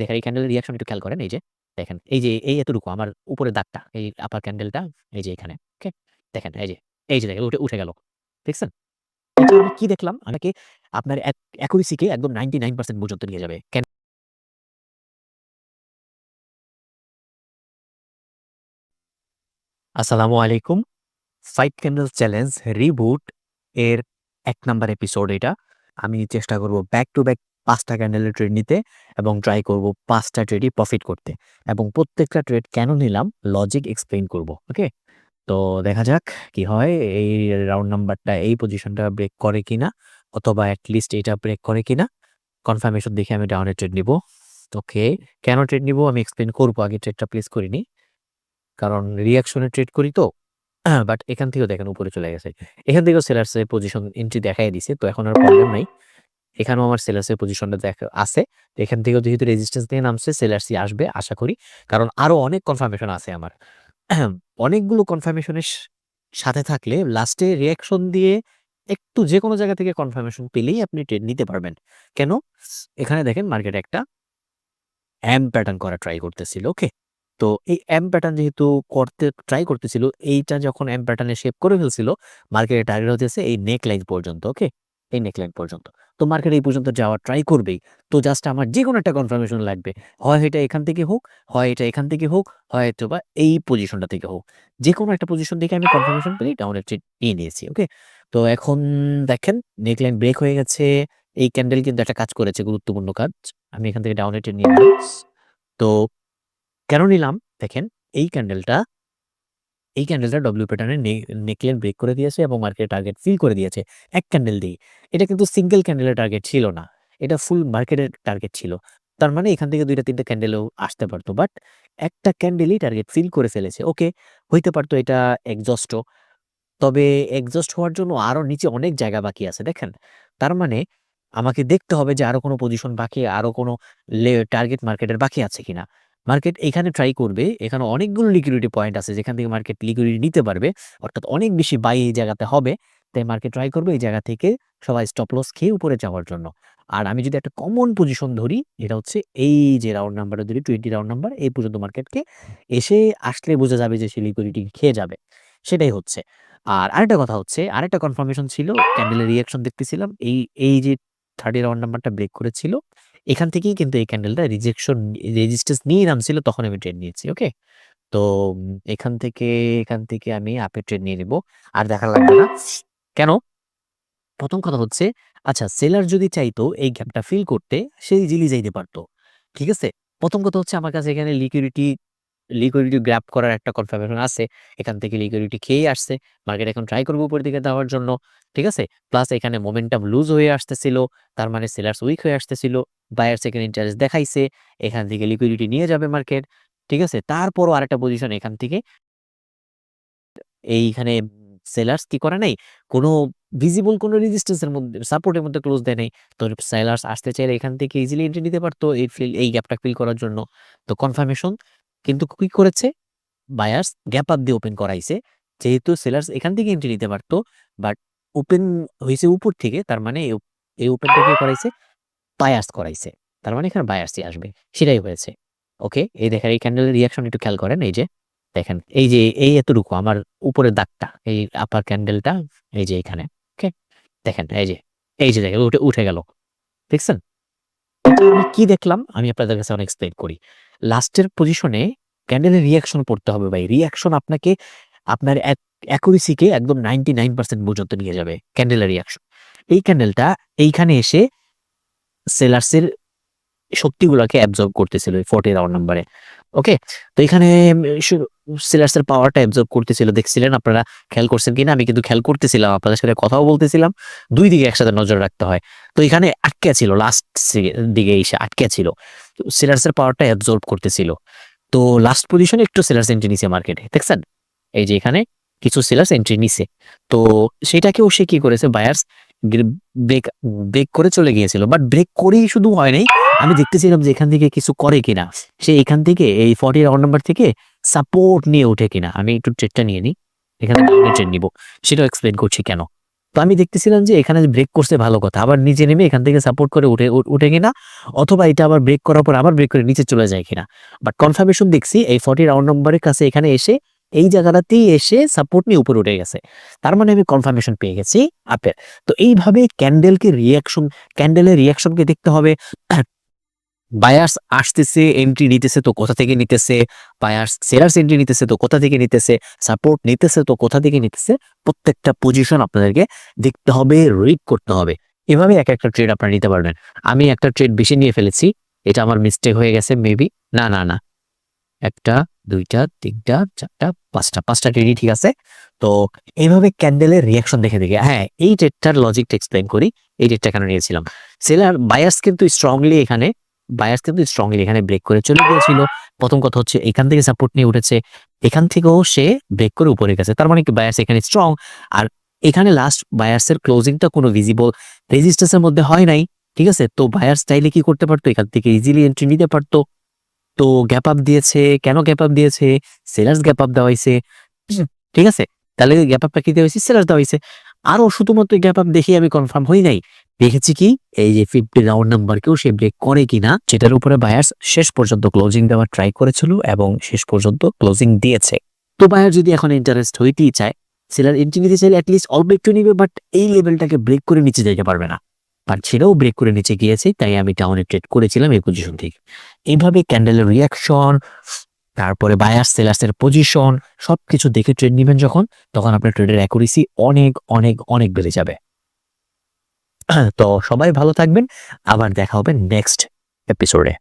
দেখেন, এই ক্যান্ডেলের রিয়াকশন একটু খেয়াল করেন, এই যে, দেখেন, এই যে, এই এতটুকু, আমার উপরের দাগটা, এই আপার ক্যান্ডেলটা এই যে এখানে ওকে দেখেন, এই যে এই যে দেখেন, উঠে উঠে গেল, দেখছেন? আমি কি দেখলাম? আমাকে আপনার অ্যাকুরেসিকে একদম নাইনটি নাইন পার্সেন্ট পর্যন্ত নিয়ে যাবে। কেন আসসালামু আলাইকুম। ফাইভ ক্যান্ডেল চ্যালেঞ্জ রিবুট এর এক নাম্বার এপিসোড এটা। আমি চেষ্টা করব ব্যাক টু ব্যাক পাঁচটা ক্যান্ডেলের ট্রেড নিতে এবং ট্রাই করব পাঁচটা ট্রেডই প্রফিট করতে। এবং প্রত্যেকটা ট্রেড কেন নিলাম? লজিক এক্সপ্লেইন করব ওকে তো দেখা যাক কি হয়, এই রাউন্ড নাম্বারটা এই পজিশনটা ব্রেক করে কিনা, অথবা অ্যাটলিস্ট এটা ব্রেক করে কিনা। কনফার্মেশন দেখে আমি ডাউনের ট্রেড নিব। ওকে কেন ট্রেড নিব? আমি এক্সপ্লেন করব, আগে ট্রেডটা প্লেস করিনি। কারণ রিয়াকশনে ট্রেড করি তো বাট এখান থেকেও দেখেন উপরে চলে গেছে। এখান থেকেও সেলার্সের পজিশন এন্ট্রি দেখাই দিছে, তো এখন আর প্রবলেম নাই। এখানেও আমার সেলার্সের পজিশনটা দেখা, আছে। তো এখান থেকেও যেহেতু রেজিস্ট্যান্স দিয়ে নামছে সেলার্সই আসবে, আশা করি। কারণ আরও অনেক কনফার্মেশন আছে আমার। অনেকগুলো কনফার্মেশনের সাথে থাকলে লাস্টে রিয়াকশন দিয়ে একটু যে কোনো জায়গা থেকে কনফার্মেশন পেলেই আপনি ট্রেড নিতে পারবেন। কেন? এখানে দেখেন মার্কেটে একটা এম প্যাটার্ন করা ট্রাই করতেছিল ওকে তো এই এম প্যাটার্ন যেহেতু করতে ট্রাই করতেছিল, এইটা যখন এম প্যাটার্নে শেপ করে ফেলছিল মার্কেটে টার্গেট হতেছে এই নেক লাইন পর্যন্ত ওকে এই নেক লাইন পর্যন্ত। তো মার্কেট এই পর্যন্ত যাওয়ার ট্রাই করবেই। তো জাস্ট আমার যে কোনো একটা কনফার্মেশন লাগবে। হয় এটা এখান থেকে হোক, হয় এটা এখান থেকে হোক, হয়তো বা এই পজিশনটা থেকে হোক। যে কোনো একটা পজিশন থেকে আমি কনফার্মেশন পেলেই ডাউনের ট্রেড নিয়ে নিয়েছি ওকে তো এখন দেখেন নেক লাইন ব্রেক হয়ে গেছে। এই ক্যান্ডেল কিন্তু একটা কাজ করেছে, গুরুত্বপূর্ণ কাজ। আমি এখান থেকে ডাউনের ট্রেড নিয়ে তো কেন নিলাম? দেখেন, এই ক্যান্ডেলটা এই ক্যান্ডেলটা ডব্লিউ প্যাটার্নে নেকলেন ব্রেক করে দিয়েছে এবং মার্কেট টার্গেট ফিল করে দিয়েছে এক ক্যান্ডেল দিয়ে এটা কিন্তু সিঙ্গেল ক্যান্ডেলের টার্গেট ছিল না, এটা ফুল মার্কেটের টার্গেট ছিল। তার মানে এখান থেকে দুইটা তিনটা ক্যান্ডেলও আসতে পারতো বাট একটা ক্যান্ডেলই টার্গেট ফিল করে ফেলেছে। ওকে, হইতে পারতো এটা এক্সস্টও তবে এক্সস্ট হওয়ার জন্য আরও নিচে অনেক জায়গা বাকি আছে, দেখেন। তার মানে আমাকে দেখতে হবে যে আরও কোনো পজিশন বাকি, আরও কোনো টার্গেট মার্কেটের বাকি আছে কিনা। মার্কেট এখানে ট্রাই করবে, এখানে অনেকগুলো লিকুইডিটি পয়েন্ট আছে যেখান থেকে মার্কেট লিকুইডিটি নিতে পারবে, অর্থাৎ অনেক বেশি বাই এই জায়গাতে হবে, তাই মার্কেট ট্রাই করবে এই জায়গা থেকে সবাই স্টপ লস খেয়ে উপরে যাওয়ার জন্য। আর আমি যদি একটা কমন পজিশন ধরি, এটা হচ্ছে এই যে রাউন্ড নাম্বারটা ধরি টোয়েন্টি রাউন্ড নাম্বার এই পর্যন্ত মার্কেটকে এসে আসলে বোঝা যাবে যে সে লিকুইডিটি খেয়ে যাবে। সেটাই হচ্ছে। আর আরেকটা কথা হচ্ছে, আরেকটা কনফার্মেশন ছিল ক্যান্ডেলের রিয়াকশন দেখতেছিলাম, এই এই যে থার্টি রাউন্ড নাম্বারটা ব্রেক করেছিল এখান থেকেই কিন্তু এই ক্যান্ডেলটা রিজেকশন রেজিস্টেন্স নিয়ে নামছিল, তখন আমি ট্রেড নিয়েছি ওকে তো এখান থেকে এখান থেকে আমি আপে ট্রেড নিয়ে নেব। আর দেখা লাগবে না। কেন? প্রথম কথা হচ্ছে আচ্ছা সেলার যদি চাইতো এই গ্যাপটা ফিল করতে, সে জিলি যাইতে পারতো, ঠিক আছে? প্রথম কথা হচ্ছে, আমার কাছে এখানে লিকুইডিটি লিকুইডিটি গ্র্যাপ করার একটা কনফার্মেশন আছে। এখান থেকে লিকুইডিটি খেয়ে আসছে। মার্কেট এখন ট্রাই করব উপর দিকে দেওয়ার জন্য, ঠিক আছে? প্লাস এখানে মোমেন্টাম লুজ হয়ে আসতেছিল, তার মানে সেলার্স উইক হয়ে আসতেছিল বায়ার সেকেন্ড ইন্টারেস্ট দেখাইছে, এখান থেকে লিকুইডিটি নিয়ে যাবে মার্কেট ঠিক আছে? তারপরও আরেকটা পজিশন এখান থেকে এইখানে সেলার্স কি করে নাই? কোনো ভিজিবল কোনো রেজিস্ট্যান্সের মধ্যে সাপোর্টের মধ্যে ক্লোজ দেয় নাই। তো সেলার্স আসতে চাইলে এখান থেকে ইজিলি এন্ট্রি নিতে পারতো, এই ফিল এই গ্যাপটা ফিল করার জন্য। তো কনফার্মেশন কিন্তু কি করেছে? বায়ার্স গ্যাপ আপ দিয়ে ওপেন করাইছে। যেহেতু সেলার্স এখান থেকে এন্ট্রি নিতে পারতো বাট ওপেন হয়েছে উপর থেকে, তার মানে এই ওপেনটা কি করাইছে? বায়ার্স করাইছে। তার মানে এখানে বায়ার্সই আসবে। সেটাই হয়েছে। ওকে এই দেখেন, এই ক্যান্ডেলের রিয়াকশন একটু খেয়াল করেন, এই যে, দেখেন, এই যে, এই এতটুকু, আমার উপরের দাগটা, এই আপার ক্যান্ডেলটা এই যে এখানে। ওকে দেখেন, এই যে এই যে, দেখেন, উঠে উঠে গেল। দেখছেন? কি দেখলাম? আমি আপনাদের কাছে অনেক এক্সপ্লেন করি। লাস্টের পজিশনে ক্যান্ডেলের রিয়াকশন পড়তে হবে ভাই। রিয়াকশন আপনাকে আপনার অ্যাকুরেসিকে একদম নাইনটি নাইন পার্সেন্ট পর্যন্ত নিয়ে যাবে। ক্যান্ডেলের রিয়াকশন এই ক্যান্ডেলটা এইখানে এসে সেলার্সের শক্তিগুলোকে অ্যাবজর্ব করতেছিল ফোর্টি রাউন্ড নাম্বারে ওকে তো এখানে সেলার্সের পাওয়ারটা অ্যাবজর্ব করতেছিল। দেখছিলেন আপনারা খেয়াল করছেন কিনা? আমি কিন্তু খেয়াল করতেছিলাম, আপনাদের সাথে কথাও বলতেছিলাম। দুই দিকে একসাথে নজর রাখতে হয়। তো এখানে আটকে ছিল লাস্ট দিকে এসে আটকে ছিল। সিলার্সের পাওয়ারটা অ্যাবজর্ব করতেছিল। তো লাস্ট পজিশনে একটু সেলার্স এন্ট্রি নিছে মার্কেটে দেখছেন? এই যে এখানে কিছু সেলার্স এন্ট্রি নিছে। তো সেটাকেও সে কি করেছে? বায়ার্স ব্রেক ব্রেক করে চলে গিয়েছিল। বাট ব্রেক করেই শুধু হয় নাই। আমি দেখতেছিলাম যে এখান থেকে কিছু করে কিনা। সে এখান থেকে, এই ফর্টি রাউন্ড নাম্বার থেকে সাপোর্ট নিয়ে ওঠে কিনা। আমি একটু ট্রেডটা নিয়ে নিই। এখানে ট্রেড নিব। সেটাও এক্সপ্লেন করছি কেন। তো আমি দেখতেছিলাম যে এখানে ব্রেক করছে ভালো কথা। আবার নিচে নেমে এখান থেকে সাপোর্ট করে উঠে উঠে কিনা? অথবা এটা আবার ব্রেক করার পর আবার ব্রেক করে নিচে চলে যায় কিনা? বাট কনফার্মেশন দেখছি, এই ফর্টি রাউন্ড নম্বরের কাছে এখানে এসে, এই জায়গাটাতেই এসে সাপোর্ট নিয়ে উপরে উঠে গেছে। তার মানে আমি কনফার্মেশন পেয়ে গেছি আপের তো এইভাবে ক্যান্ডেলকে রিয়াকশন ক্যান্ডেলের রিয়াকশনকে দেখতে হবে। বায়ার্স আসতেছে এন্ট্রি নিতেছে তো কোথা থেকে নিতেছে? বায়ার্স সেলার্স এন্ট্রি নিতেছে তো কোথা থেকে নিতেছে? সাপোর্ট নিতেছে তো কোথা থেকে নিতেছে? প্রত্যেকটা পজিশন আপনাদেরকে দেখতে হবে রিড করতে হবে। এভাবে এক একটা ট্রেড আপনারা নিতে পারবেন। আমি একটা ট্রেড বেশি নিয়ে ফেলেছি, এটা আমার মিস্টেক হয়ে গেছে মেবি না না না। একটা, দুইটা, তিনটা, চারটা, পাঁচটা পাঁচটা ট্রেডই ঠিক আছে। তো এইভাবে ক্যান্ডেলের রিয়াকশন দেখে দেখে। হ্যাঁ এই ট্রেডটার লজিকটা এক্সপ্লেন করি, এই ট্রেডটা কেন নিয়েছিলাম? সেলার বায়ার্স কিন্তু স্ট্রংলি এখানে বায়ার্স কিন্তু স্ট্রংলি এখানে ব্রেক করে চলে গিয়েছিল। প্রথম কথা হচ্ছে এখান থেকে সাপোর্ট নিয়ে উঠেছে। এখান থেকেও সে ব্রেক করে উপরে গেছে। তার মানে কি বায়ার্স এখানে স্ট্রং আর এখানে লাস্ট বায়ার্সের ক্লোজিংটা কোনো ভিজিবল রেজিস্ট্যান্সের মধ্যে হয় নাই। ঠিক আছে? তো বায়ার্স স্টাইলে কি করতে পারতো? এখান থেকে ইজিলি এন্ট্রি নিতে পারতো। তো গ্যাপ আপ দিয়েছে। কেন গ্যাপ আপ দিয়েছে? সেলার্স গ্যাপ আপ দেওয়া হয়েছে। ঠিক আছে? তাহলে গ্যাপ আপটা কি দেওয়া হয়েছে? সেলার্স দেওয়া হয়েছে। আরও শুধুমাত্র গ্যাপ আপ দেখে আমি কনফার্ম হই নাই। দেখেছি কি, এই যে ফিফটি রাউন্ড নাম্বারকেও সে ব্রেক করে কিনা যেটার উপরে বায়ার্স শেষ পর্যন্ত ক্লোজিং দেওয়ার ট্রাই করেছিল এবং শেষ পর্যন্ত ক্লোজিং দিয়েছে। তো বায়ার যদি এখন ইন্টারেস্ট হইতেই চায় সেলার এন্ট্রি নিতে চাইলে অ্যাটলিস্ট অল্প একটু নিবে বাট এই লেভেলটাকে ব্রেক করে নিচে যেতে পারবে না। বাট সেটাও ব্রেক করে নিচে গিয়েছে, তাই আমি টাউনে ট্রেড করেছিলাম এই পজিশন থেকে। এইভাবে ক্যান্ডেলের রিয়াকশন তারপরে বায়ার সেলার্সের পজিশন সব কিছু দেখে ট্রেড নেবেন যখন, তখন আপনার ট্রেডের অ্যাকুরেসি অনেক অনেক অনেক বেড়ে যাবে। তো সবাই ভালো থাকবেন, আবার দেখা হবে নেক্সট এপিসোডে